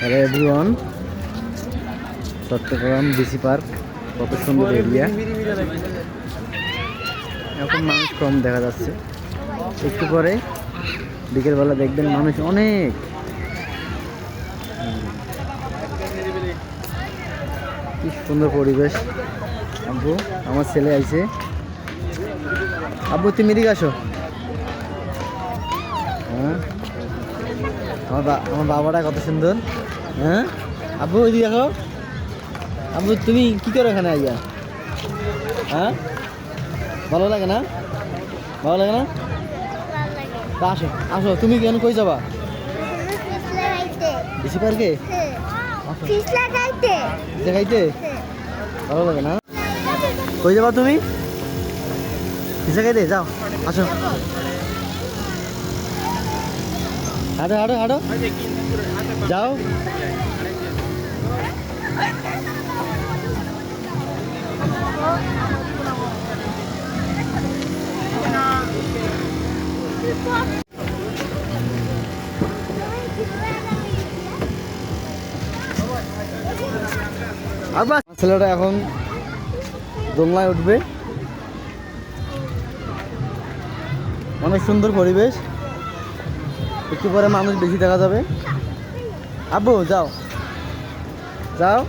Hello everyone Chattogram DC park কত সুন্দর area. এখন মানুষ কম দেখা যাচ্ছে। একটু পরে বিকেলবেলা দেখবেন মানুষ অনেক। কি সুন্দর পরিবেশ। আব্বু, আমার ছেলে আইছে। আব্বু, তুমি এদিকে আসো। হ্যাঁ? আমার আমার বাবাটা কত সুন্দর। হ্যাঁ? আব্বু ওইদিকে দেখো। আব্বু, তুমি কি করো এখানে আইয়া? হ্যাঁ? ভালো লাগে না? ভালো লাগে না? তা আসো আসো, তুমি কেন কই যাবা? বেশি পার্কে দেখাইতে ভালো লাগে না? কই যাবা তুমি? কিসে খাইতে? যাও, আসো। হাঁটো হাঁটো হাঁটো যাও। ছেলেটা এখন দোলনায় উঠবে। অনেক সুন্দর পরিবেশ। একটু পরে মানুষ বেশি দেখা যাবে। আব্বু, যাও। যাও।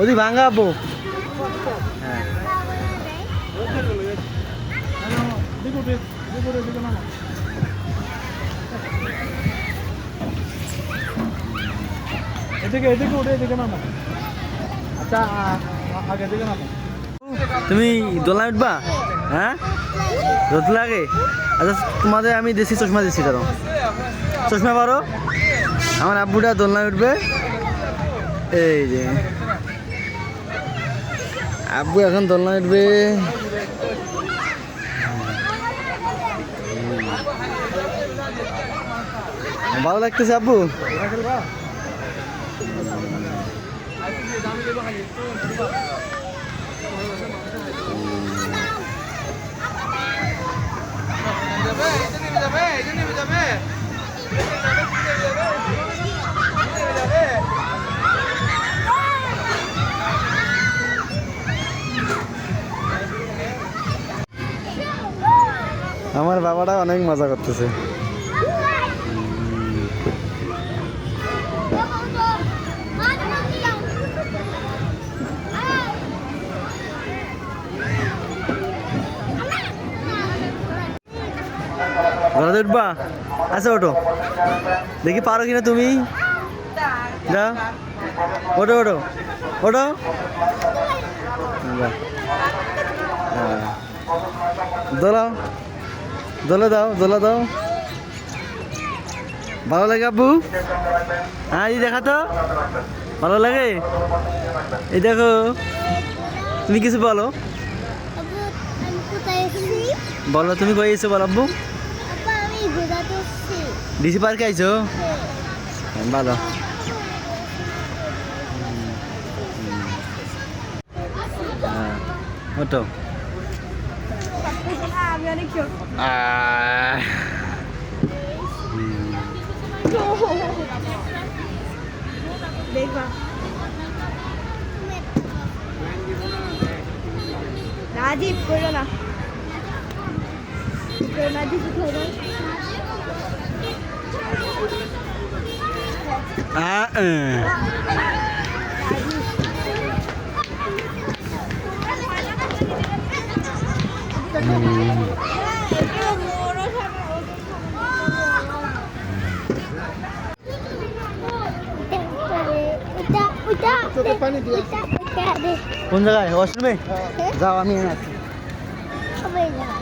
ওদি ভাঙ্গা আব্বু। এদিকে এদিকে উঠে এদিকে নামো। আচ্ছা আগে দিকে নামো। তুমি দোলনায় উঠবা? হ্যাঁ? রোদ লাগে? আচ্ছা তোমাদের আমি দেশি চশমা দিচ্ছি ধরো চশমা পারো? আমার আব্বুটা দোলনায় উঠবে। এই যে। আব্বু এখন দোলনায় উঠবে। ভালো লাগতেছে আব্বু? আমার বাবাটা অনেক মজা করতেছে। ঘরে উঠবা? আচ্ছা ওটো দেখি পারো কিনা তুমি? যা। ওটো ওটো যা। হ্যাঁ। দোলাও। দোলা দাও দোলা দাও। ভালো লাগে আব্বু? হ্যাঁ এই দেখা তো। ভালো লাগে? এই দেখো। তুমি কিছু বলো। বলো তুমি কই এসো বলো আব্বু? ডিসি পার্কে আইছো? হ্যাঁ, ভালো। হ্যাঁ, ওটো আমি অনেক আহ, দেখবা রাজীব করো না করো না দিদি ধরো কোন জায়গায়? ওয়াশরুমে যাও আমি আছি। সবাই যায়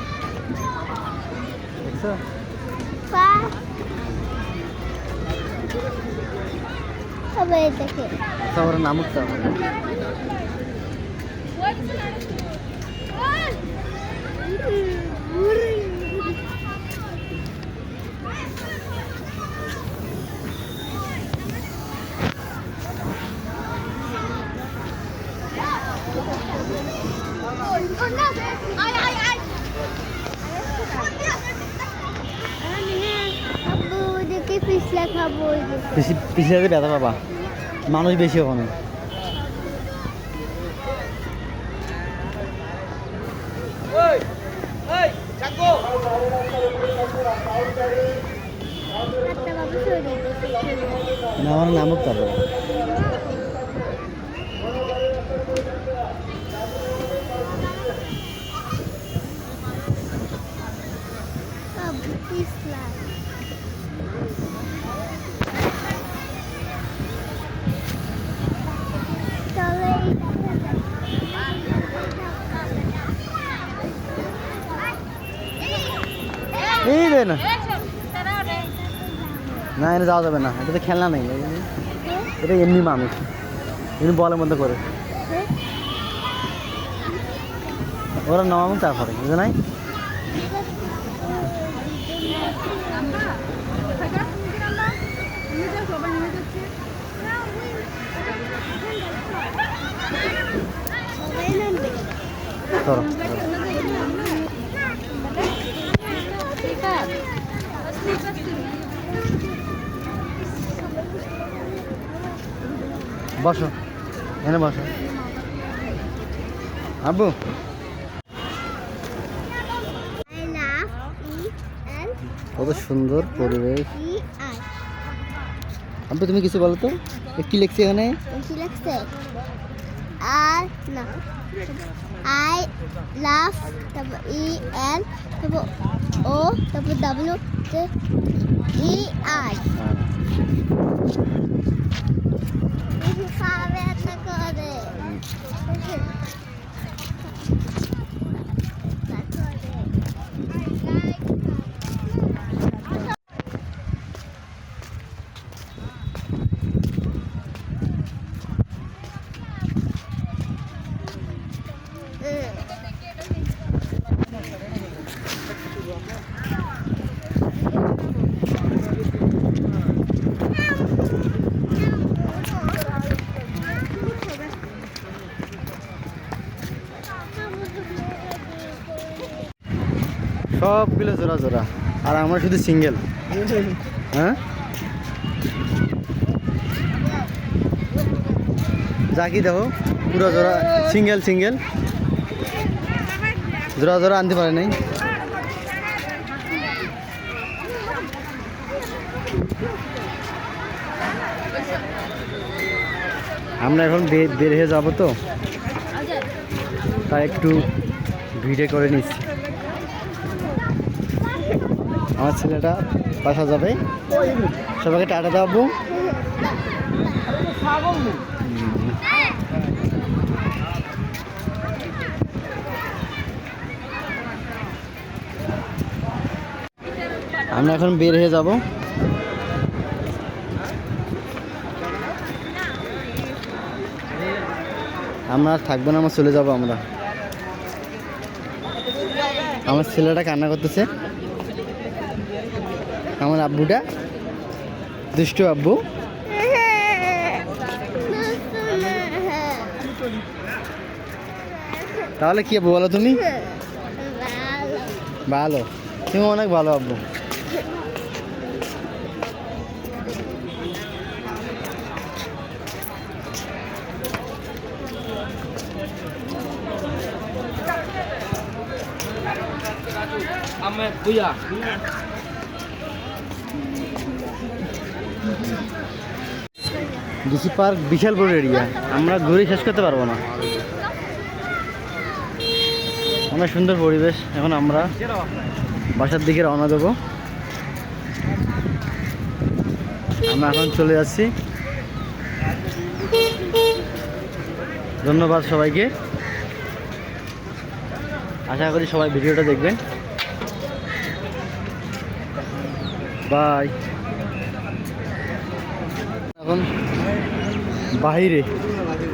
দেখছ? পা। সবাই দেখে। সবার নাম পিছিয়ে ব্যথা পাবা মানুষ বেশি ওখানে Hey! আমার নামক তারপর বাবু রে না? না, এনে যাওয়া যাবে না। এটা তো খেলনা নেই। এটা এমনি মানুষ এমনি বলের মধ্যে করে। ওরা নামাবো তারপরে, বুঝে নাই? চলো। বসো এনে বসো। আব্বু। কত সুন্দর পরিবেশ। আব্বু, তুমি কিছু বলো তো কি লিখছি এখানে? বেশি লাগছে আর না, আই লাভ তারপর ই এল তারপর ও তারপর ডাব্লিউ ই আই। খাবে একটা করে সবগুলো জোড়া জোড়া। আর আমরা শুধু সিঙ্গেল হ্যাঁ? যা কি দেখো, পুরো জোড়া সিঙ্গেল সিঙ্গেল জোড়া জোড়া আনতে পারে নাই। আমরা এখন বের হয়ে যাব তো। তাই একটু ভিড়ে করে নিচ্ছি। আমার ছেলেটা বাসা যাবে। সবাইকে টাটা দাবো আমরা এখন বের হয়ে যাব। আমরা আর থাকব না, আমরা চলে যাব আমরা। আমার ছেলেটা কান্না করতেছে। আমার আব্বুটা দুষ্টু আব্বু। তাহলে কি আব্বু বলো তুমি? ভালো। তুমি অনেক ভালো আব্বু। ডিসি পার্ক বিশাল বড় এরিয়া আমরা ঘুরে শেষ করতে পারব না। অনেক সুন্দর পরিবেশ। এখন আমরা বাসার দিকে রওনা দেবো। আমরা এখন চলে যাচ্ছি। ধন্যবাদ সবাইকে। আশা করি সবাই ভিডিওটা দেখবেন। বাই এখন বাহিরে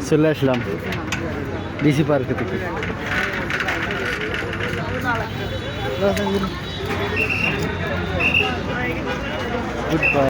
চলে আসলাম ডিসি পার্কে থেকে। Good bye